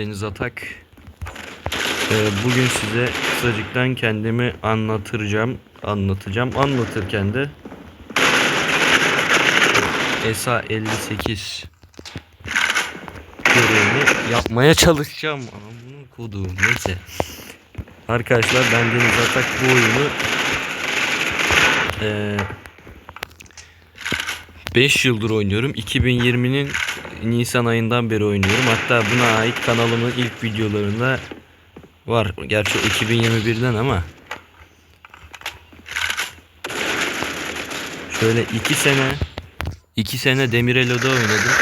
Deniz Atak. Ee, bugün size kısacıktan kendimi anlatacağım. Anlatacağım. Anlatırken de ESA 58 görevini yapmaya çalışacağım. Amına koduğum neyse. Arkadaşlar ben Deniz Atak bu oyunu eee 5 yıldır oynuyorum. 2020'nin Nisan ayından beri oynuyorum. Hatta buna ait kanalımın ilk videolarında var. Gerçi o 2021'den ama şöyle 2 sene 2 sene Demirelo'da oynadım.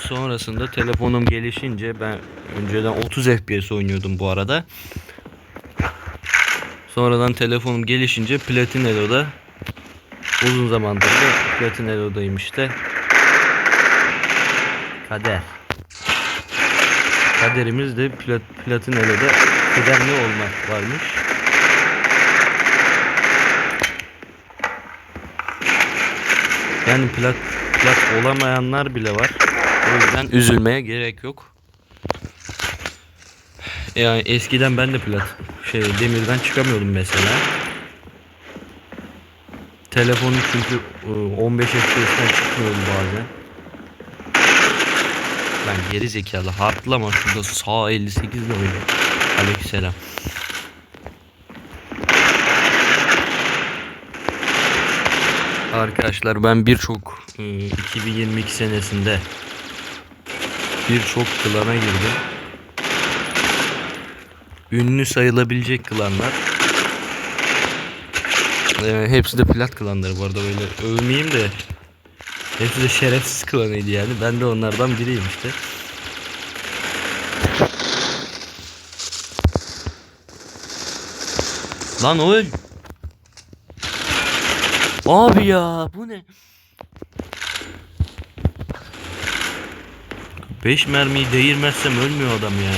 Sonrasında telefonum gelişince ben önceden 30 FPS oynuyordum bu arada. Sonradan telefonum gelişince Platinelo'da uzun zamandır da Platinelo'dayım işte. Kader. Kaderimiz de plat, Platinelo'da kıdemli olmak varmış. Yani plat, plat olamayanlar bile var. O yüzden üzülmeye gerek yok. Yani eskiden ben de plat şey demirden çıkamıyordum mesela. Telefonum çünkü e, 15 FPS'ten çıkmıyordu bazen. Lan geri zekalı hartlama şurada sağ 58 ile oynuyor. Aleykümselam. Arkadaşlar ben birçok e, 2022 senesinde birçok klana girdim. Ünlü sayılabilecek klanlar. E, hepsi de plat klanları bu arada böyle övmeyeyim de Hepsi de şerefsiz klanıydı yani. Ben de onlardan biriyim işte. Lan öl. Abi ya bu ne? 5 mermiyi değirmezsem ölmüyor adam ya.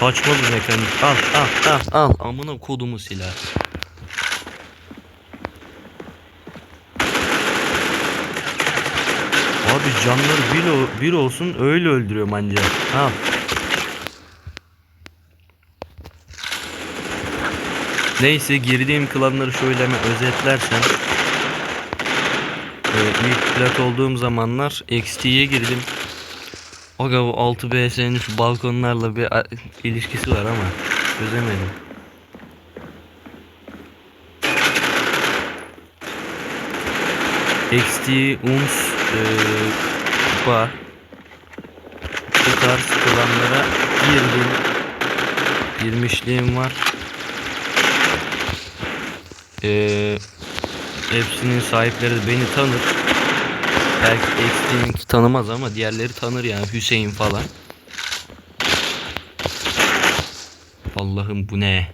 Saçma bir mekanik. Al al al al. Amına kodumu silah. Abi canları bir, o- bir olsun öyle öldürüyorum anca. Ha. Neyse girdiğim klanları şöyle hemen özetlersem. Ee, ilk plat olduğum zamanlar XT'ye girdim. Aga bu 6BS'nin şu balkonlarla bir ilişkisi var ama çözemedim. XT, UNS, e, kupa bu tarz klanlara girdim. Girmişliğim var. E, hepsinin sahipleri de beni tanır. Belki XT'ninki tanımaz ama diğerleri tanır yani Hüseyin falan. Allah'ım bu ne?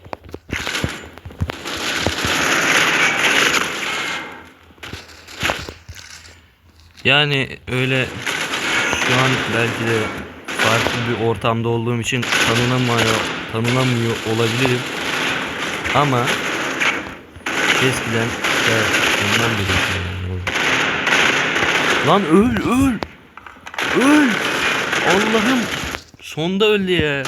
Yani öyle şu an belki de farklı bir ortamda olduğum için tanınamıyor, tanınamıyor olabilirim. Ama eskiden evet, ondan beri Lan öl öl. Öl. Allah'ım sonda öldü ya.